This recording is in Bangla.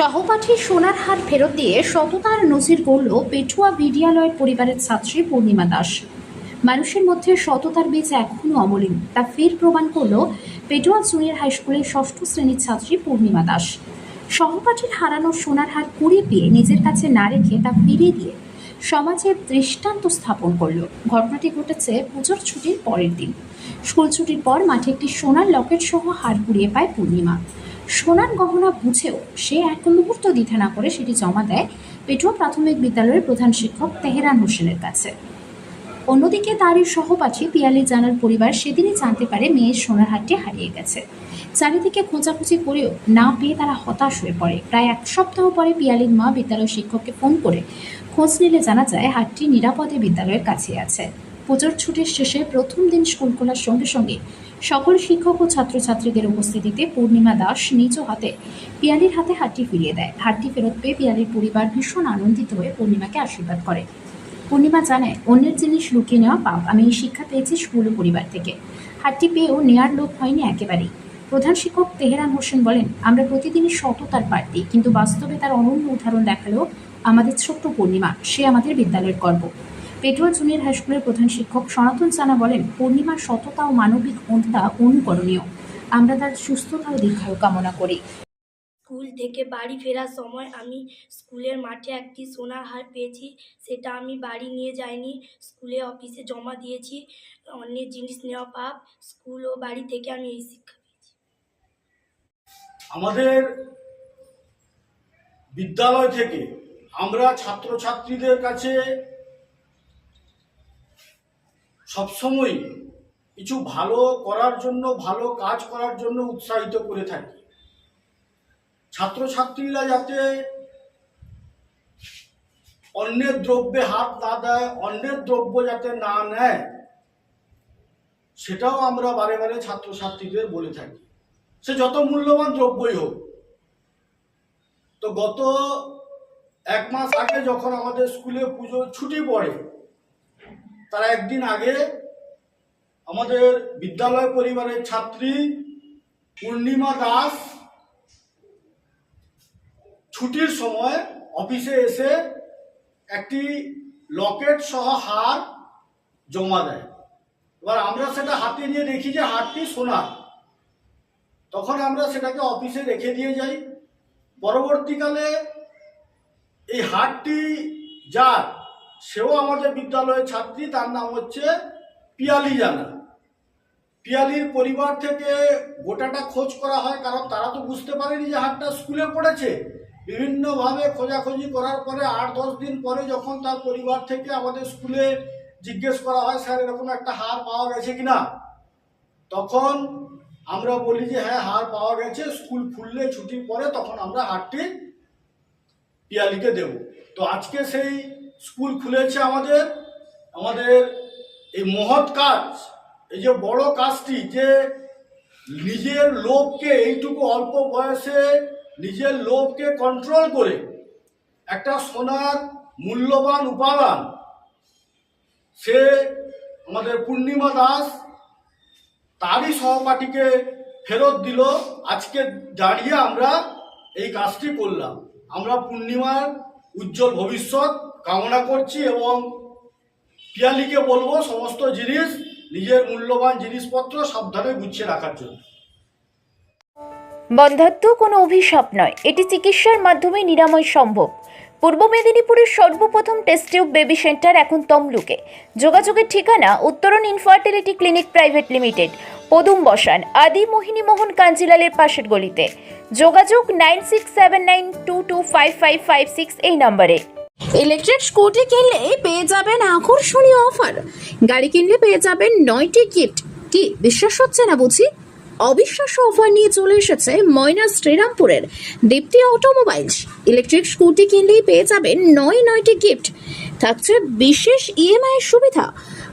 সহপাঠী সোনার হার ফেরত দিয়ে সততার নজির করল পেটুয়া বিদ্যালয়ের পরিবারের ছাত্রী পূর্ণিমা দাস। মানুষের মধ্যে সততার বীজ এখনও অমলিন, তা ফের প্রমাণ করল পেটুয়া জুনিয়র হাই স্কুলের ষষ্ঠ শ্রেণির ছাত্রী পূর্ণিমা দাস। সহপাঠীর হারানো সোনার হার কুড়িয়ে পেয়ে নিজের কাছে না রেখে তা ফিরিয়ে দিয়ে সমাজের দৃষ্টান্ত স্থাপন করল। ঘটনাটি ঘটেছে পুজোর ছুটির পরের দিন। স্কুল ছুটির পর মাঠে একটি সোনার লকেট সহ হার কুড়িয়ে পায় পূর্ণিমা। সোনার গহনা বুঝেও সে এক মুহূর্ত দ্বিধা না করে সেটি জমা দেয় পেটুয়া প্রাথমিক বিদ্যালয়ের প্রধান শিক্ষক তেহরান হোসেনের কাছে। অন্যদিকে তারই সহপাঠী পিয়ালি জানার পরিবার সেদিনই জানতে পারে মেয়ের সোনার হারটি হারিয়ে গেছে। চারিদিকে খোঁজাখুঁজি করেও না পেয়ে তারা হতাশ হয়ে পড়ে। প্রায় এক সপ্তাহ পরে পিয়ালির মা বিদ্যালয় শিক্ষককে ফোন করে খোঁজ নিলে জানা যায় হারটি নিরাপদে বিদ্যালয়ের কাছে আছে। পুজোর ছুটির শেষে প্রথম দিন স্কুল খোলার সঙ্গে সঙ্গে সকল শিক্ষক ও ছাত্রছাত্রীদের উপস্থিতিতে পূর্ণিমা দাস নিজ হাতে পিয়ালির হাতে হারটি ফিরিয়ে দেয়। হারটি ফেরত পেয়ে পিয়ালির পরিবার ভীষণ আনন্দিত হয়ে পূর্ণিমাকে আশীর্বাদ করে। পূর্ণিমা জানায়, অন্যের জিনিস লুকিয়ে নেওয়া পাপ। আমি এই শিক্ষা পেয়েছি স্কুল ও পরিবার থেকে। হারটি পেয়েও নেয়ার লোক হয়নি একেবারেই। প্রধান শিক্ষক তেহরান হোসেন বলেন, আমরা প্রতিদিনই সততার পাঠ কিন্তু বাস্তবে তার অনন্য উদাহরণ দেখাল আমাদের ছোট্ট পূর্ণিমা। সে আমাদের বিদ্যালয়ের গর্ব। পেটুয়া জুনিয়র হাই স্কুলের প্রধান শিক্ষক সনাতন সানা বলেন পূর্ণিমার সততা ও মানবিক মনটা অনুকরণীয়। আমরা তার সুস্থতা ও দীর্ঘায়ু কামনা করি। স্কুল থেকে বাড়ি ফেরার সময় আমি স্কুলের মাঠে একটি সোনার হার পেয়েছি। সেটা আমি বাড়ি নিয়ে যাইনি স্কুলে অফিসে জমা দিয়েছি অন্যের জিনিস নেওয়া পাপ। স্কুল ও বাড়ি থেকে আমি এই শিক্ষা পেয়েছি। আমাদের বিদ্যালয় থেকে আমরা ছাত্রছাত্রীদের কাছে সবসময় কিছু ভালো করার জন্য, ভালো কাজ করার জন্য উৎসাহিত করে থাকি। ছাত্রছাত্রীরা যাতে অন্যের দ্রব্যে হাত না দেয়, অন্যের দ্রব্য যাতে না নেয়, সেটাও আমরা বারে বারে ছাত্রছাত্রীদের বলে থাকি। সে যত মূল্যবান দ্রব্যই হোক, তো গত এক মাস আগে যখন আমাদের স্কুলে পুজো ছুটি পড়ে তার একদিন আগে আমাদের বিদ্যালয় পরিবারের ছাত্রী পূর্ণিমা দাস ছুটির সময় অফিসে এসে একটি লকেট সহ হার জমা দেয়। এবার আমরা সেটা হাতে নিয়ে দেখি যে হারটি সোনার। তখন আমরা সেটাকে অফিসে রেখে দিয়ে যাই। পরবর্তীকালে এই হারটি যার সেও আমাদের বিদ্যালয়ের ছাত্রী, তার নাম হচ্ছে পিয়ালি জানা। পিয়ালির পরিবার থেকে গোটাটা খোঁজ করা হয়, কারণ তারা তো বুঝতে পারেনি যে হাটটা স্কুলে পড়েছে। বিভিন্নভাবে খোঁজাখুঁজি করার পরে আট দশ দিন পরে যখন তার পরিবার থেকে আমাদের স্কুলে জিজ্ঞেস করা হয়, স্যার, এরকম একটা হার পাওয়া গেছে কিনা? তখন আমরা বলি যে হ্যাঁ হার পাওয়া গেছে, স্কুল খুললে ছুটির পরে তখন আমরা হারটি পিয়ালিকে দেব। তো আজকে সেই স্কুল খুলেছে আমাদের আমাদের এই মহৎ কাজ, এই যে বড় কাজটি যে নিজের লোভকে এইটুকু অল্প বয়সে নিজের লোভকে কন্ট্রোল করে একটা সোনার মূল্যবান উপাদান, সে আমাদের পূর্ণিমা দাস তারই সহপাঠীকে ফেরত দিল। আজকে দাঁড়িয়ে আমরা এই কাজটি করলাম। আমরা পূর্ণিমার উজ্জ্বল ভবিষ্যৎ কামনা করছি এবং পিয়ালিকে বলব সমস্ত জিনিস, নিজের মূল্যবান জিনিসপত্র সাবধানে গুছিয়ে রাখার জন্য। বন্ধাত্ম কোনো অভিশাপ নয়। এটি চিকিৎসার মাধ্যমে নিরাময় সম্ভব। পূর্ব মেদিনীপুরের সর্বপ্রথম টেস্ট টিউব বেবি সেন্টার এখন তমলুকে। যোগাযোগের ঠিকানা উত্তরণ ইনফার্টিলিটি ক্লিনিক প্রাইভেট লিমিটেড পদুম বসান, আদি মোহিনী মোহন কাঞ্জিলালের পাশের গলিতে। যোগাযোগ nine six seven nine two two five five five six এই নম্বরে। ইলেকট্রিক স্কুটি কিনলে পেয়ে যাবেন আকর্ষণীয় অফার। গাড়ি কিনলে পেয়ে যাবেন নয়টি গিফট। কি, বিশ্বাস হচ্ছে না বুঝি? অবিশ্বাস্য অফার নিয়ে চলে এসেছে ময়না শ্রীরামপুরের দীপ্তি অটোমোবাইলস। ইলেকট্রিক স্কুটি কিনলেই পেয়ে যাবেন নয় নয়টি গিফট। থাকছে বিশেষ ইএমআই এর সুবিধা।